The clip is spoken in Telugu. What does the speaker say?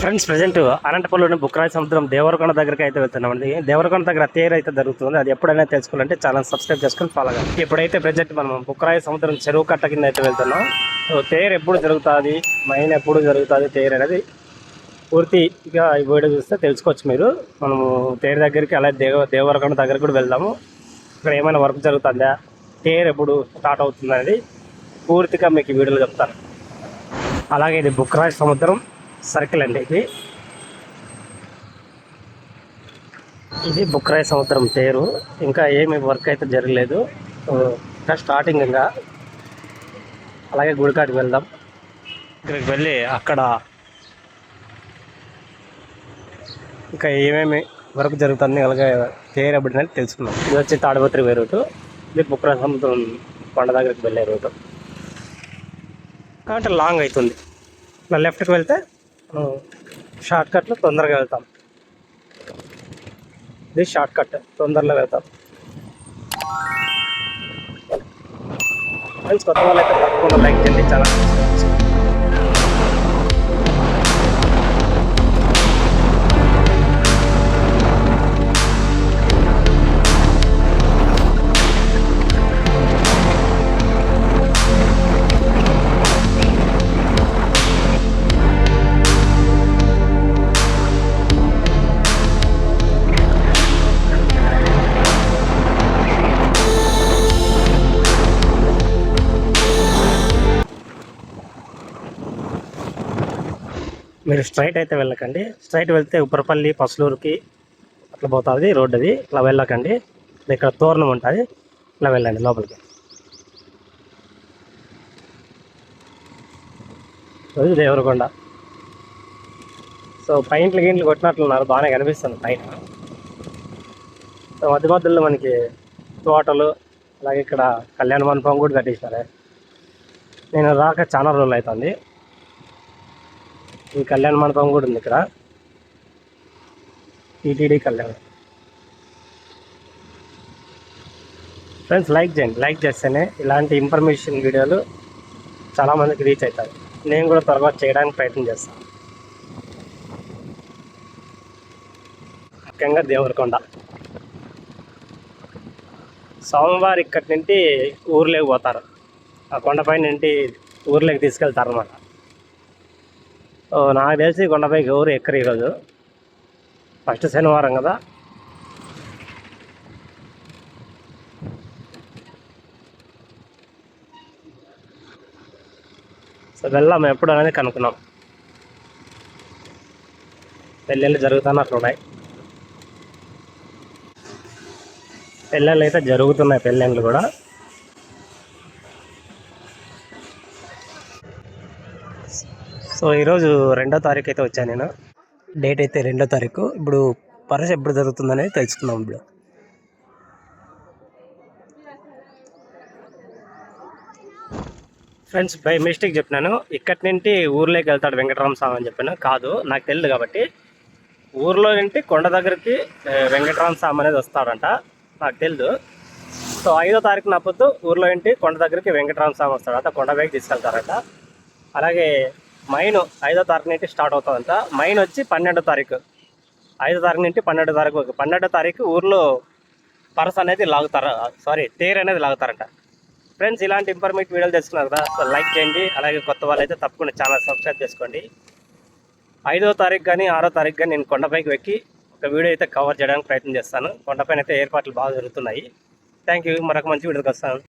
ఫ్రెండ్స్ ప్రజెంట్ అనంతపురంలోని బుక్రాయ సముద్రం దేవరకొండ దగ్గరికి అయితే వెళ్తున్నామండి. దేవరకొండ దగ్గర తేరు అయితే జరుగుతుంది. అది ఎప్పుడైనా తెలుసుకోవాలంటే చాలా సబ్స్క్రైబ్ చేసుకుని ఫాలో కావాలి ఇప్పుడైతే ప్రజెంట్ మనం బుక్రాయ సముద్రం చెరువు కట్ట కింద అయితే వెళ్తున్నాం. తేరు ఎప్పుడు జరుగుతుంది? మైన్ ఎప్పుడు జరుగుతుంది? తేరు అనేది పూర్తిగా ఈ వీడియో చూస్తే తెలుసుకోవచ్చు మీరు. మనము తేరు దగ్గరికి అలాగే దేవ దేవరకొండ దగ్గర కూడా వెళ్దాము. ఇక్కడ ఏమైనా వర్క్ జరుగుతుందా? తేరు ఎప్పుడు స్టార్ట్ అవుతుంది అనేది పూర్తిగా మీకు ఈ వీడియోలో చెప్తాను. అలాగే ఇది బుక్రాయ్ సముద్రం. సర్కిల్ అండి ఇది. ఇది బుక్రాయ్ సముద్రం తేరు ఇంకా ఏమి వర్క్ అయితే జరగలేదు. ఇంకా స్టార్టింగ్ ఇంకా. అలాగే గుడికాడికి వెళ్దాం. ఇక్కడికి వెళ్ళి అక్కడ ఇంకా ఏమేమి వర్క్ జరుగుతుంది అలాగే తేరు ఎప్పుడు అనేది తెలుసుకుందాం. ఇది వచ్చి తాడిపత్రి వే రూటు. ఇది బుక్రాయ్ సముద్రం కొండ దగ్గరికి వెళ్ళే రూటు. కాబట్టి లాంగ్ అవుతుంది. లెఫ్ట్కి వెళ్తే మనం షార్ట్ కట్లో తొందరగా వెళ్తాం. ఇది షార్ట్ కట్ తొందరలో వెళ్తాం. ఫ్రెండ్స్ కొత్త వాళ్ళు అయితే తప్పకుండా లైక్ చేయండి చాలా మీరు స్ట్రైట్ అయితే వెళ్ళకండి. స్ట్రైట్ వెళ్తే ఉప్పరపల్లి పసులూరుకి అట్లా పోతుంది రోడ్ అది ఇట్లా వెళ్ళకండి. ఇక్కడ తోరణం ఉంటుంది. ఇట్లా వెళ్ళండి లోపలికి. అది దేవరకొండ. సో పైంట్లు గింట్లు కొట్టినట్లున్నారు. బాగానే కనిపిస్తుంది పైన. సో మధ్య మధ్యలో మనకి తోటలు అలాగే ఇక్కడ కళ్యాణ మండపం కూడా కట్టించారు. నేను రాక చాలా రోజులు అవుతుంది. ఈ కళ్యాణ మండపం కూడా ఉంది ఇక్కడ. టీటీడీ కళ్యాణం. ఫ్రెండ్స్ లైక్ చేయండి. లైక్ చేస్తేనే ఇలాంటి ఇన్ఫర్మేషన్ వీడియోలు చాలామందికి రీచ్ అవుతాయి. నేను కూడా త్వరగా చేయడానికి ప్రయత్నం చేస్తాను. ముఖ్యంగా దేవరకొండ. సోమవారం ఇక్కడి నుండి ఊర్లోకి పోతారు. ఆ కొండపై నుండి ఊర్లోకి తీసుకెళ్తారు అన్నమాట నాకు తెలిసి కొండపై గౌరు ఎక్కరు ఈరోజు. ఫస్ట్ శనివారం కదా. సో వెళ్దాం ఎప్పుడు అనేది కనుక్కున్నాం పెళ్ళిళ్ళు జరుగుతున్నట్లున్నాయి పెళ్ళిళ్ళు అయితే జరుగుతున్నాయి పెళ్ళిళ్ళు కూడా. సో ఈరోజు రెండో తారీఖు అయితే వచ్చాను నేను. డేట్ అయితే రెండో తారీఖు. ఇప్పుడు పరస ఎప్పుడు జరుగుతుందనేది తెలుసుకుందాం ఇప్పుడు. ఫ్రెండ్స్ బై మిస్టేక్ చెప్పినాను. ఇక్కడి నుండి ఊర్లోకి వెళ్తాడు వెంకటరామ స్వామి అని చెప్పాను. కాదు నాకు తెలియదు కాబట్టి. ఊర్లో నుండి కొండ దగ్గరికి వెంకటరామ స్వామి అనేది వస్తాడంట. నాకు తెలియదు సో ఐదో తారీఖు నప్పొద్దు ఊర్లో ఏంటి కొండ దగ్గరికి వెంకటరామ స్వామి వస్తాడంట. కొండ పైకి తీసుకెళ్తారంట. అలాగే మైన్ ఐదో తారీఖు నుండి స్టార్ట్ అవుతుందంట. మైన్ వచ్చి పన్నెండో తారీఖు. ఐదో తారీఖు నుండి పన్నెండో తారీఖు వరకు. పన్నెండో తారీఖు ఊర్లో పరస అనేది లాగుతారు. సారీ తేరు అనేది లాగుతారంట. ఫ్రెండ్స్ ఇలాంటి ఇన్ఫర్మేటివ్ వీడియోలు తెలుసుకున్నారు కదా? సో లైక్ చేయండి. అలాగే కొత్త వాళ్ళు అయితే తప్పకుండా ఛానల్ సబ్స్క్రైబ్ చేసుకోండి. ఐదో తారీఖు కానీ ఆరో తారీఖు కానీ నేను కొండపైకి ఎక్కి ఒక వీడియో అయితే కవర్ చేయడానికి ప్రయత్నం చేస్తాను. కొండపైన అయితే ఏర్పాట్లు బాగా జరుగుతున్నాయి. థ్యాంక్ యూ మరొక మంచి వీడియోకి వస్తాను